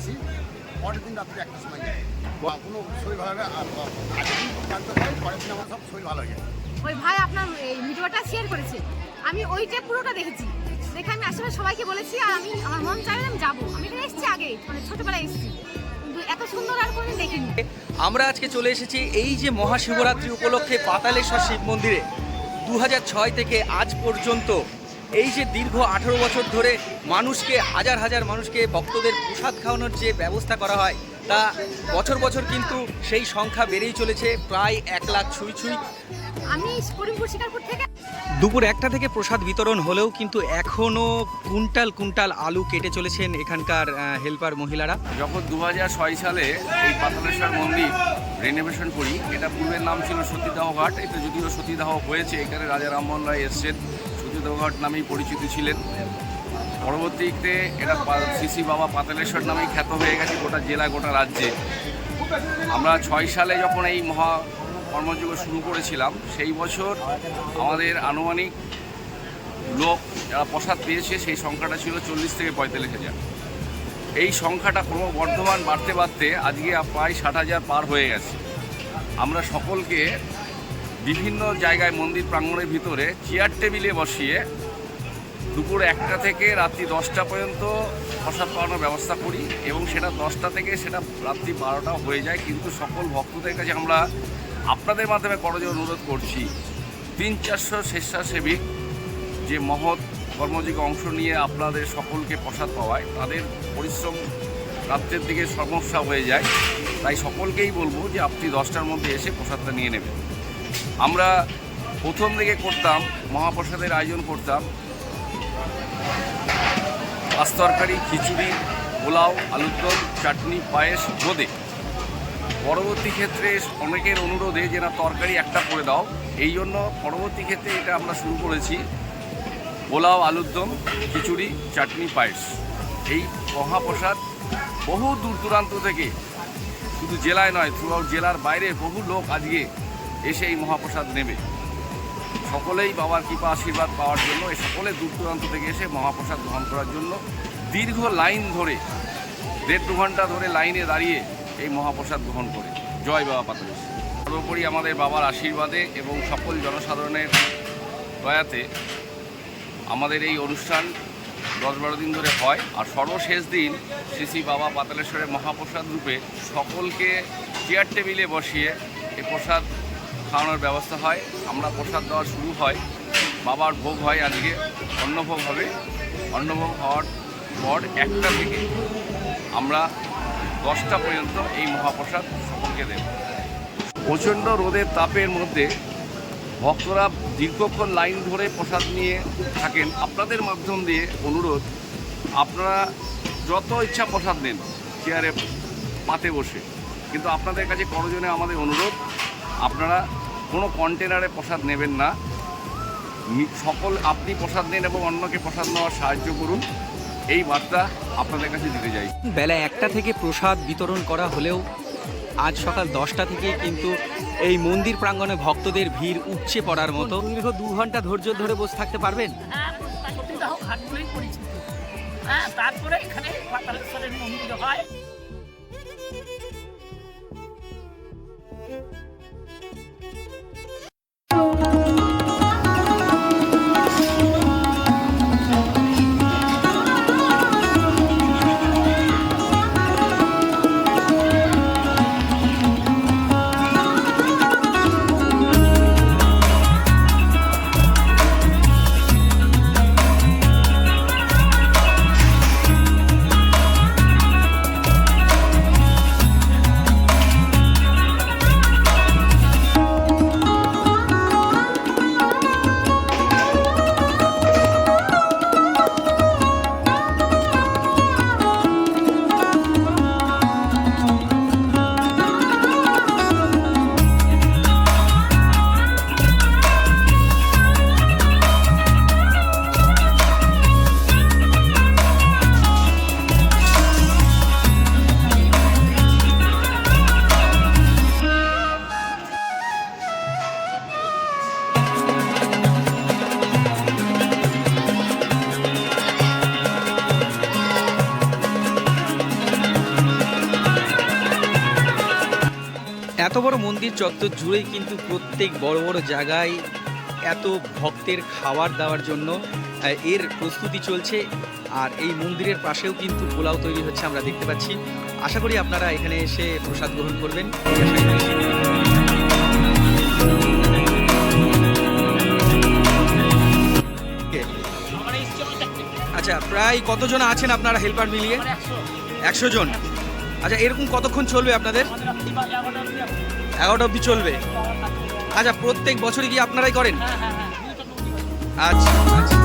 আসি পরের দিন রাত্রে একটা সময় যাই বা কোনো শরীর ভালো লাগে আর আগের দিন জানতে পারি পরের দিন আমার সব শরীর ভালো হয়ে যায়। ওই ভাই আপনার এই ভিডিওটা শেয়ার করেছে। আমি ওইটা পুরোটা দেখেছি। দেখে আমি আসলে সবাইকে বলেছি আর আমি আমার মন চাইলে আমি যাব। আমি এখানে এসেছি আগে মানে ছোটবেলায় এসেছি। কিন্তু এত সুন্দর আর দেখিনি। আমরা আজকে চলে এসেছি এই যে মহাশিবরাত্রি উপলক্ষে পাতালেশ্বর শিব মন্দিরে। দু ছয় থেকে আজ পর্যন্ত এই যে দীর্ঘ আঠেরো বছর ধরে মানুষকে হাজার হাজার মানুষকে ভক্তদের প্রসাদ খাওয়ানোর যে ব্যবস্থা করা হয় তা বছর বছর কিন্তু সেই সংখ্যা বেড়েই চলেছে প্রায় এক লাখ ছুঁই ছুঁই। আমি করিমপুর শিকারপুর থেকে দুপুর একটা থেকে প্রসাদ বিতরণ হলেও কিন্তু এখনও কুইন্টাল কুইন্টাল আলু কেটে চলেছেন এখানকার হেল্পার মহিলারা। যখন দু ছয় সালে এই পাতালেশ্বর মন্দির রেনোভেশন করি এটা পূর্বের নাম ছিল সতীদাহ ঘাট এটা যদিও সতীদাহ হয়েছে এখানে রাজা রামমোহন রায় এসছেন। ঘাট নামেই পরিচিত ছিলেন। পরবর্তীতে এটা সিসি বাবা পাতালেশ্বর নামেই খ্যাত হয়ে গেছে গোটা জেলা, গোটা রাজ্যে। আমরা ছয় সালে যখন এই মহা কর্মযজ্ঞ শুরু করেছিলাম, সেই বছর আমাদের আনুমানিক লোক যারা প্রসাদ পেয়েছে, সেই সংখ্যাটা ছিল চল্লিশ থেকে পঁয়তাল্লিশ হাজার। এই সংখ্যাটা ক্রমবর্ধমান বাড়তে বাড়তে আজকে প্রায় ষাট হাজার পার হয়ে গেছে। আমরা সকলকে বিভিন্ন জায়গায় মন্দির প্রাঙ্গণের ভিতরে চেয়ার টেবিলে বসিয়ে দুপুর একটা থেকে রাত্রি দশটা পর্যন্ত প্রসাদ পাওয়ানোর ব্যবস্থা করি এবং সেটা দশটা থেকে সেটা রাত্রি বারোটা হয়ে যায়। কিন্তু সকল ভক্তদের কাছে আমরা আপনাদের মাধ্যমে করজে অনুরোধ করছি, তিন চারশো স্বেচ্ছাসেবিক যে মহৎ কর্মযোগে অংশ নিয়ে আপনাদের সকলকে প্রসাদ পাওয়ায়, তাদের পরিশ্রম রাত্রের দিকে সমস্যা হয়ে যায়। তাই সকলকেই বলব যে আপনি দশটার মধ্যে এসে প্রসাদটা নিয়ে নেবেন। আমরা প্রথম দিকে করতাম, মহাপ্রসাদের আয়োজন করতাম। পাঁচ তরকারি, খিচুড়ি, পোলাও, আলুর দম, চাটনি, পায়েস বোঁদে পরবর্তী ক্ষেত্রে অনেকের অনুরোধে যে, না, তরকারি একটা করে দাও। এই জন্য পরবর্তী ক্ষেত্রে এটা আমরা শুরু করেছি। পোলাও, আলুর দম, খিচুড়ি, চাটনি, পায়েস। এই মহাপ্রসাদ বহু দূর দূরান্ত থেকে, শুধু জেলায় নয় থ্রু জেলার বাইরে বহু লোক আজকে এসে এই মহাপ্রসাদ নেবে। সকলেই বাবার কৃপা আশীর্বাদ পাওয়ার জন্য এই সকলে দূর দূরান্ত থেকে এসে মহাপ্রসাদ গ্রহণ করার জন্য দীর্ঘ লাইন ধরে, দেড় দু ঘণ্টা ধরে লাইনে দাঁড়িয়ে এই মহাপ্রসাদ গ্রহণ করে। জয় বাবা পাতালেশ্বর সর্বোপরি আমাদের বাবার আশীর্বাদে এবং সকল জনসাধারণের দয়াতে আমাদের এই অনুষ্ঠান দশ বারো দিন ধরে হয়। আর সর্বশেষ দিন শ্রী শ্রী বাবা পাতালেশ্বরের মহাপ্রসাদ রূপে সকলকে চেয়ার টেবিলে বসিয়ে এই প্রসাদ খাওয়ানোর ব্যবস্থা হয়, আমরা প্রসাদ দেওয়া শুরু হয়, বাবার ভোগ হয় আজকে, অন্নভোগ হবে। অন্নভোগ হওয়ার পর একটা থেকে আমরা দশটা পর্যন্ত এই মহাপ্রসাদ সকলকে দেব। প্রচণ্ড রোদের তাপের মধ্যে ভক্তরা দীর্ঘক্ষণ লাইন ধরে প্রসাদ নিয়ে থাকেন। আপনাদের মাধ্যম দিয়ে অনুরোধ, আপনারা যত ইচ্ছা প্রসাদ নেন, চেয়ারে পাতে বসে। কিন্তু আপনাদের কাছে করজনে আমাদের অনুরোধ, আপনারা কোনো কন্টেনারে প্রসাদ নেবেন না। সকল আপনি প্রসাদ নেন এবং অন্যকে প্রসাদ নেওয়ার সাহায্য করুন। এই বার্তা আপনাদের কাছে দিতে যাই বেলা একটা থেকে প্রসাদ বিতরণ করা হলেও আজ সকাল দশটা থেকে কিন্তু এই মন্দির প্রাঙ্গণে ভক্তদের ভিড় উপচে পড়ার মতো। দীর্ঘ দু ঘণ্টা ধৈর্য ধরে বসে থাকতে পারবেন? হ্যাঁ পরিচিত। হ্যাঁ তারপরে এখানে মন্দির হয়। এত বড় মন্দির চত্বর জুড়েই কিন্তু প্রত্যেক বড় বড় জায়গায় এত ভক্তের খাবার দেওয়ার জন্য এর প্রস্তুতি চলছে। আর এই মন্দিরের পাশেও কিন্তু পোলাও তৈরি হচ্ছে আমরা দেখতে পাচ্ছি। আশা করি আপনারা এখানে এসে প্রসাদ গ্রহণ করবেন। আচ্ছা প্রায় কতজন আছেন আপনারা হেল্পার মিলিয়ে? একশো জন। আচ্ছা এরকম কতক্ষণ চলবে আপনাদের এগারোটা অবধি চলবে। আচ্ছা প্রত্যেক বছরই কি আপনারাই করেন হ্যাঁ হ্যাঁ হ্যাঁ। আচ্ছা আচ্ছা